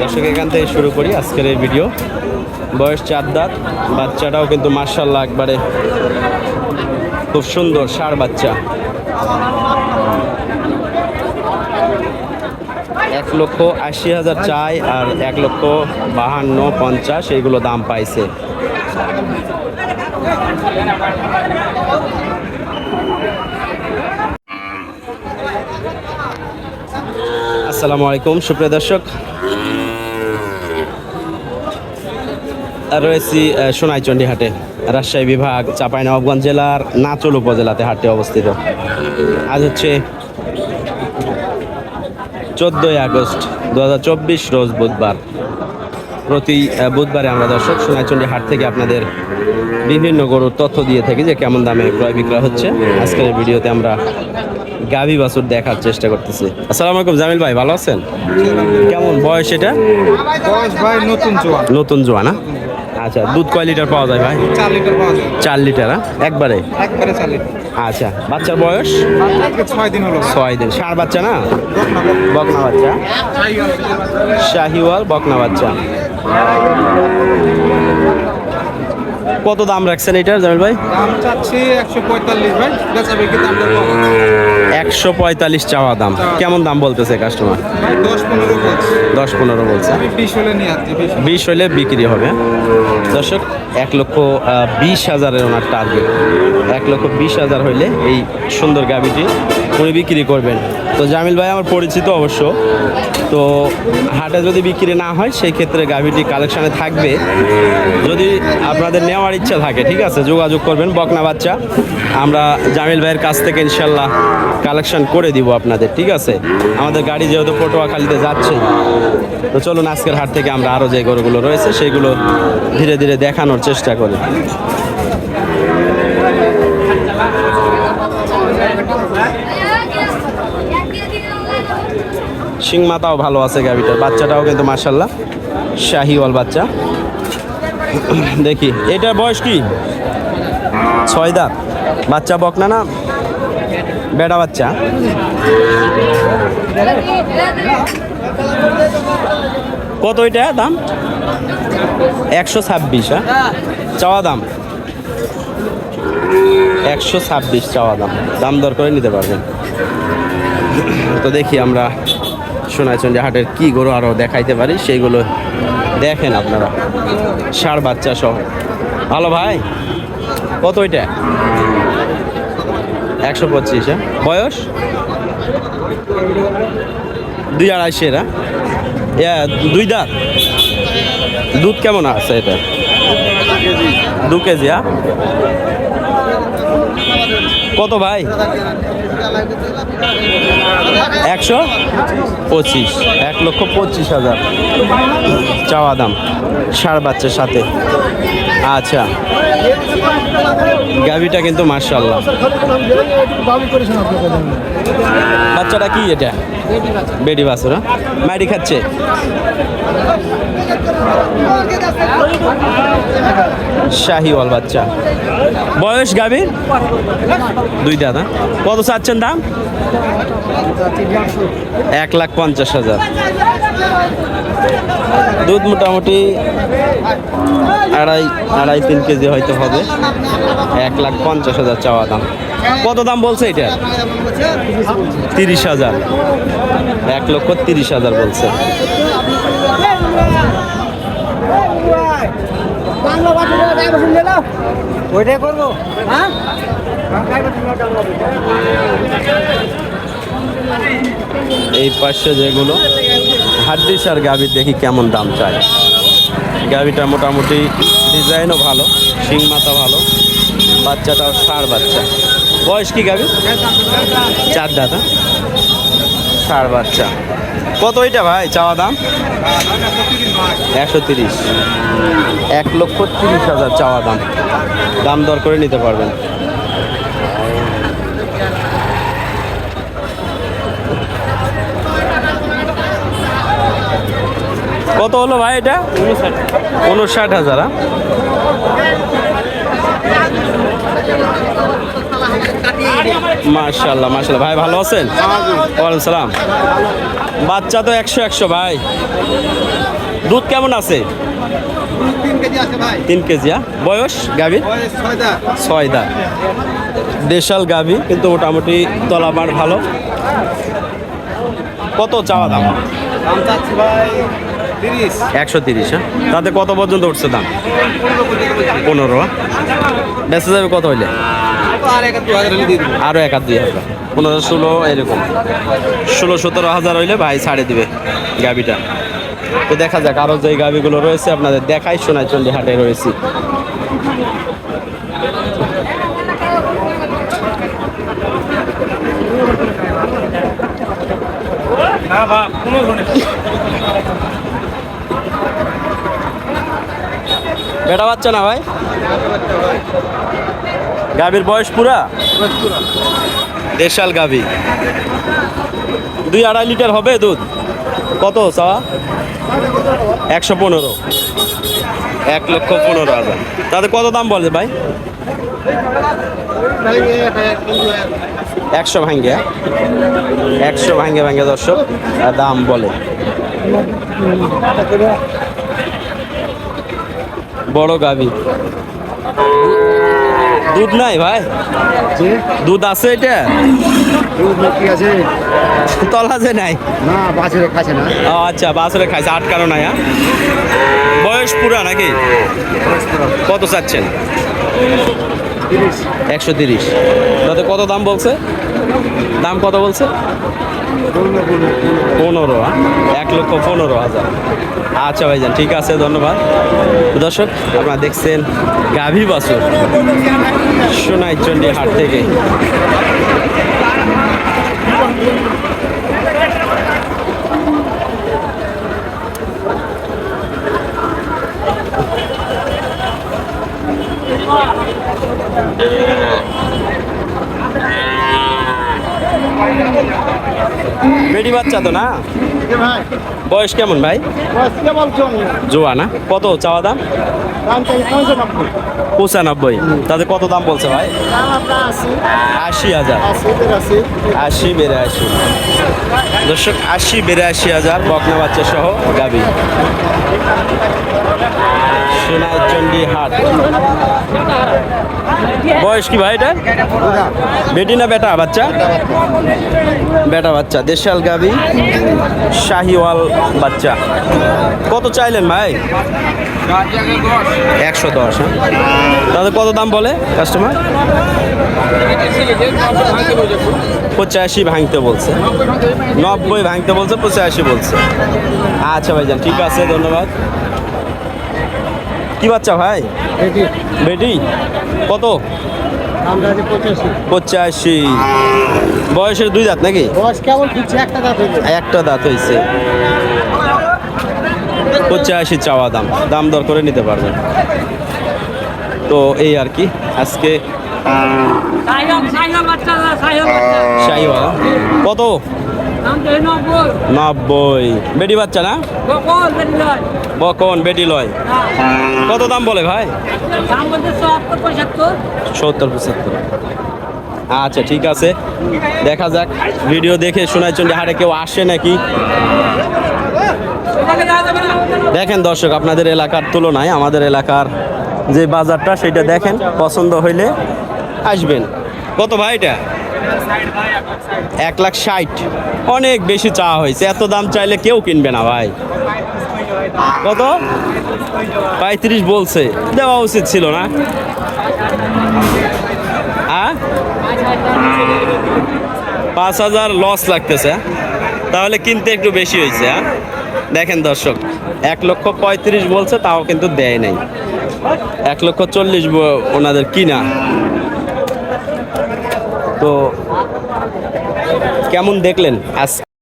দর্শক, এখান থেকে শুরু করি আজকের এই ভিডিও। বয়স চার দাঁত, বাচ্চাটাও কিন্তু মার্শাল্লাহ একবারে খুব সুন্দর ষাঁড় বাচ্চা। এক লক্ষ আশি হাজার চাই আর এক লক্ষ বাহান্ন পঞ্চাশ এইগুলো দাম পাইছে। আসসালামু আলাইকুম, সুপ্রিয় দর্শক। রয়েছি সোনাইচন্ডী হাটে রাজশাহী বিভাগ চাঁপাইনবাবগঞ্জ জেলার নাচল উপজেলাতে হাটটি অবস্থিত। আজ হচ্ছে চোদ্দোই আগস্ট দুহাজার চব্বিশ, রোজ বুধবার। প্রতি বুধবারে আমরা দর্শক সোনাইচন্ডী হাট থেকে আপনাদের বিভিন্ন গরুর তথ্য দিয়ে থাকি যে কেমন দামে ক্রয় বিক্রয় হচ্ছে। আজকের ভিডিওতে আমরা গাভী বাছুর দেখার চেষ্টা করতেছি। আসসালামু আলাইকুম জামিল ভাই ভালো আছেন? কেমন বয়স এটা? বয়স ভাই নতুন জোয়ান। নতুন জোয়া না আচ্ছা দুধ কয় লিটার পাওয়া যায় ভাই? চার লিটার পাওয়া যায়। চার লিটার হ্যাঁ? একবারে? একবারে চার লিটার। আচ্ছা বাচ্চার বয়স? ছয় দিন হলো। ছয় দিন ষাঁড় বাচ্চা না? বকনা বাচ্চা। শাহিওয়াল বকনা বাচ্চা। কত দাম রাখছেন এটার জামিল ভাই? দাম চাচ্ছি একশো পঁয়তাল্লিশ ভাই। একশো পঁয়তাল্লিশ চাওয়া দাম। কেমন দাম বলতেছে কাস্টমার দশ পনেরো বলছি। বিশ হলে বিক্রি হবে। দর্শক এক লক্ষ বিশ হাজারের ওনার টার্গেট এক লক্ষ বিশ হাজার হইলে এই সুন্দর গাবিটি উনি বিক্রি করবেন। তো জামিল ভাই আমার পরিচিত অবশ্য। তো হাটে যদি বিক্রি না হয় সেই ক্ষেত্রে গাভিটি কালেকশানে থাকবে। যদি আপনাদের নেওয়ার ইচ্ছা থাকে, ঠিক আছে, যোগাযোগ করবেন, বকনা বাচ্চা। আমরা জামিল ভাইয়ের কাছ থেকে ইনশাল্লাহ কালেকশন করে দিব আপনাদের, ঠিক আছে? আমাদের গাড়ি যেহেতু পটুয়াখালীতে যাচ্ছে। তো চলুন, আজকের হাট থেকে আমরা আরও যে গরুগুলো রয়েছে, সেগুলো ধীরে ধীরে দেখানোর চেষ্টা করি। শিং মাথাও ভালো আছে গাভিটার বাচ্চাটাও কিন্তু মার্শাল্লাহ শাহিওয়াল বাচ্চা। দেখি, এটার বয়স কি? ছয় দাঁত। বাচ্চা বকনা না? বেড়া বাচ্চা। কত এটা দাম? একশো ছাব্বিশ হ্যাঁ? চাওয়া দাম? একশো ছাব্বিশ চাওয়া দাম। দাম দর করে নিতে পারবেন। তো দেখি আমরা সোনাইচন্ডী হাটের কি গরু আরও দেখাইতে পারি সেইগুলো দেখেন আপনারা। ষাড় বাচ্চা সহ। ভালো ভাই? কত এটা একশো পঁচিশ হ্যাঁ? বয়স? দুই আড়াইশের হ্যাঁ? দুই দাঁত? দুধ কেমন আছে এটা? দু কেজি হ্যাঁ? কত ভাই? একশো পঁচিশ। এক লক্ষ পঁচিশ হাজার। চাওয়া দাম। ষাড় বাচ্চার সাথে। আচ্ছা। গাভিটা কিন্তু মার্শাল্লাহ বাচ্চাটা কি এটা? বেডি বাছুর হ্যাঁ? মাইরি খাচ্ছে। শাহিওয়াল বাচ্চা। বয়স গাভীর দুই দাদা কত চাচ্ছেন দাম? এক লাখ পঞ্চাশ হাজার। দুধ মোটামুটি আড়াই আড়াই, তিন কেজি হয়তো হবে। এক লাখ পঞ্চাশ হাজার চাওয়া দাম। কত দাম বলছে এটা? তিরিশ হাজার। এক লক্ষ তিরিশ হাজার বলছে। ওইটাই করব। হ্যাঁ? এই পাশে যেগুলো হাড্ডিস আর গাভীর দেখি কেমন দাম চাই গাভীটা মোটামুটি ডিজাইনও ভালো শিং মাথা ভালো বাচ্চাটাও সার বাচ্চা। বয়স কি গাভী? চার দাদা ষাঁড় বাচ্চা। কত ওইটা ভাই চাওয়া দাম? একশো তিরিশ। এক লক্ষ তিরিশ হাজার চাওয়া দাম। দাম দর করে নিতে পারবেন। কত হলো ভাই এটা? উনষাট হাজার মাশাল্লাহ মাশাল্লাহ ভাই ভালো আছেন? ওয়ালাইকুম সালাম। বাচ্চা তো একশো একশো ভাই। দুধ কেমন আছে? তিন কেজি? বয়স গাভীর বয়স ছয় দাঁত দেশাল গাভী কিন্তু মোটামুটি তলাবার ভালো। কত চাওয়া দাম? একশো তিরিশ হ্যাঁ তাতে কত পর্যন্ত উঠছে দাম? পনেরো বেঁচে যাবে কত হইলে? আর এক আরও হাত দুই হাজার। পনেরো ষোলো এরকম। ষোলো সতেরো হাজার হইলে ভাই ছাড়ে দিবে গাবিটা। তো দেখা যাক আরও যে গাবিগুলো রয়েছে আপনাদের দেখাই শোনায় চন্ডী হাটে রয়েছি বেটা বাচ্চা না ভাই? গাভীর বয়স পুরা? দেশাল গাভী। দুই আড়াই লিটার হবে দুধ? কত চাওয়া? একশো পনেরো। এক লক্ষ পনেরো হাজার। তাতে কত দাম বলে ভাই? একশো ভাঙ্গে। একশো ভাঙ্গে ভাঙ্গে দর্শক দাম বলে। বড় গাভী। দুধ নাই ভাই। দুধ আছে এটা? কি আছে? তলা যে নাই। না বাছুরে ও আচ্ছা বাসরে খাইছে আটকানো নাই হ্যাঁ? বয়স পুরা নাকি? কত চাচ্ছেন? একশো তিরিশ। তাতে কত দাম বলছে? দাম কত বলছে? পনেরো হ্যাঁ? এক লক্ষ পনেরো হাজার। আচ্ছা ভাইজান, ঠিক আছে, ধন্যবাদ। দর্শক, আপনারা দেখছেন গাভী বাছুর, সোনাই চন্ডী হাট থেকে। বেডি বাচ্চা তো না? বয়স কেমন ভাই? জোয়া না কত চাওয়া দাম? পঁচানব্বই। তাতে কত দাম বলছে ভাই? আশি। হাজার। আশি বিরাশি। দর্শক আশি বিরাশি হাজার বকনা বাচ্চা সহ গাবি। সোনাইচন্ডী হাট বয়স কি ভাই এটা? বেটি না বেটা বাচ্চা? বেটা বাচ্চা, দেশাল গাবি, শাহিওয়াল বাচ্চা। কত চাইলেন ভাই? একশো দশ তাদের কত দাম বলে কাস্টমার? পঁচাশি ভাঙতে বলছে। নব্বই ভাঙতে বলছে, পঁচাশি বলছে। আচ্ছা ভাইজান, ঠিক আছে, ধন্যবাদ। কি বাচ্চা ভাই? বেটি। কত? পঁচাশি। বয়সের দুই দাঁত নাকি? একটা দাঁত হয়েছে। একটা দাঁত হয়েছে। পঁচাশি চাওয়া দাম। দাম দর করে নিতে পারবেন তো এই আর কি আজকে কত? নব্বই। বেটি বাচ্চা না? বকন, বেটি লয়। কত দাম বলে ভাই? সত্তর পঁচাত্তর। আচ্ছা ঠিক আছে। দেখা যাক। ভিডিও দেখে শোনার জন্য হাটে কেউ আসে নাকি? দেখেন দর্শক, আপনাদের এলাকার তুলনায় আমাদের এলাকার যে বাজারটা, সেটা দেখেন। পছন্দ হইলে আসবেন। কত ভাই এটা? এক লাখ ষাট। অনেক বেশি চাওয়া হয়েছে। এত দাম চাইলে কেউ কিনবে না ভাই। কত? পঁয়ত্রিশ বলছে। দেওয়া উচিত ছিল না। পাঁচ হাজার লস লাগতেছে। তাহলে কিনতে একটু বেশি হয়েছে হ্যাঁ দেখেন দর্শক, এক লক্ষ পঁয়ত্রিশ বলছে, তাও কিন্তু দেয় নাই। এক লক্ষ চল্লিশ ওনাদের কিনা। তো কেমন দেখলেন আজ?